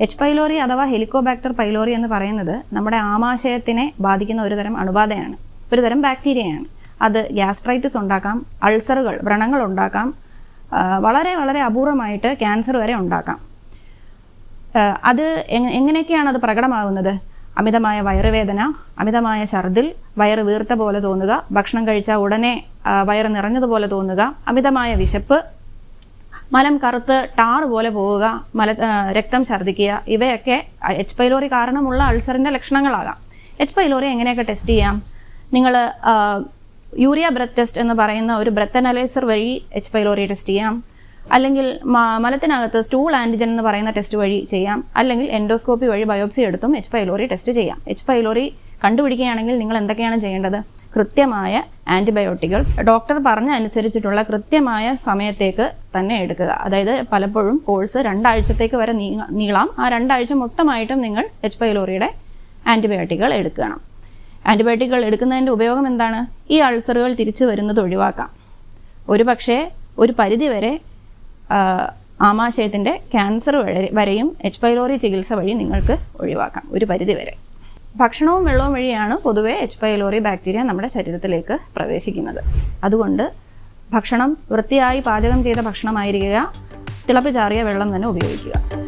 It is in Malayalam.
എച്ച് പൈലോറി അഥവാ ഹെലിക്കോബാക്ടർ പൈലോറി എന്ന് പറയുന്നത് നമ്മുടെ ആമാശയത്തിനെ ബാധിക്കുന്ന ഒരുതരം അണുബാധയാണ് ഒരുതരം ബാക്ടീരിയയാണ് അത് ഗ്യാസ്ട്രൈറ്റിസ് ഉണ്ടാക്കാം അൾസറുകൾ വ്രണങ്ങൾ ഉണ്ടാക്കാം വളരെ വളരെ അപൂർവമായിട്ട് ക്യാൻസർ വരെ ഉണ്ടാക്കാം. അത് എങ്ങ- എങ്ങനെയൊക്കെയാണ് അത് പ്രകടമാകുന്നത്? അമിതമായ വയറുവേദന അമിതമായ ഛർദിൽ വയറ് വീർത്ത പോലെ തോന്നുക ഭക്ഷണം കഴിച്ചാൽ ഉടനെ വയറ് നിറഞ്ഞതുപോലെ തോന്നുക അമിതമായ വിശപ്പ് മലം കറുത്ത് ടാർ പോലെ പോവുക മല രക്തം ഛർദ്ദിക്കുക ഇവയൊക്കെ എച്ച് പൈലോറി കാരണമുള്ള അൾസറിന്റെ ലക്ഷണങ്ങളാകാം. എച്ച് പൈലോറി എങ്ങനെയൊക്കെ ടെസ്റ്റ് ചെയ്യാം? നിങ്ങൾ യൂറിയ ബ്രത്ത് ടെസ്റ്റ് എന്ന് പറയുന്ന ഒരു ബ്രത്ത് അനലൈസർ വഴി എച്ച് പൈലോറി ടെസ്റ്റ് ചെയ്യാം. അല്ലെങ്കിൽ മലത്തിനകത്ത് സ്റ്റൂൾ ആന്റിജൻ എന്ന് പറയുന്ന ടെസ്റ്റ് വഴി ചെയ്യാം. അല്ലെങ്കിൽ എൻഡോസ്കോപ്പി വഴി ബയോപ്സി എടുത്തും എച്ച് പൈലോറി ടെസ്റ്റ് ചെയ്യാം. എച്ച് പൈലോറി കണ്ടുപിടിക്കുകയാണെങ്കിൽ നിങ്ങൾ എന്തൊക്കെയാണ് ചെയ്യേണ്ടത്? കൃത്യമായ ആന്റിബയോട്ടിക്കുകൾ ഡോക്ടർ പറഞ്ഞ അനുസരിച്ചിട്ടുള്ള കൃത്യമായ സമയത്തേക്ക് തന്നെ എടുക്കുക. അതായത് പലപ്പോഴും കോഴ്സ് രണ്ടാഴ്ചത്തേക്ക് വരെ നീളാം. ആ രണ്ടാഴ്ച മൊത്തമായിട്ടും നിങ്ങൾ എച്ച് പൈലോറിയുടെ ആന്റിബയോട്ടിക്കുകൾ എടുക്കണം. ആന്റിബയോട്ടിക്കുകൾ എടുക്കുന്നതിന്റെ ഉപയോഗം എന്താണ്? ഈ അൾസറുകൾ തിരിച്ചു വരുന്നത് ഒഴിവാക്കാം. ഒരു പക്ഷേ ഒരു പരിധിവരെ ആമാശയത്തിന്റെ ക്യാൻസർ വരെ വരെയും എച്ച് പൈലോറി ചികിത്സ വഴി നിങ്ങൾക്ക് ഒഴിവാക്കാം. ഒരു പരിധി വരെ. ഭക്ഷണവും വെള്ളവും വഴിയാണ് പൊതുവെ എച്ച് പൈലോറി ബാക്ടീരിയ നമ്മുടെ ശരീരത്തിലേക്ക് പ്രവേശിക്കുന്നത്. അതുകൊണ്ട് ഭക്ഷണം വൃത്തിയായി പാചകം ചെയ്ത ഭക്ഷണമായിരിക്കുക തിളപ്പിച്ചാറിയ വെള്ളം തന്നെ ഉപയോഗിക്കുക.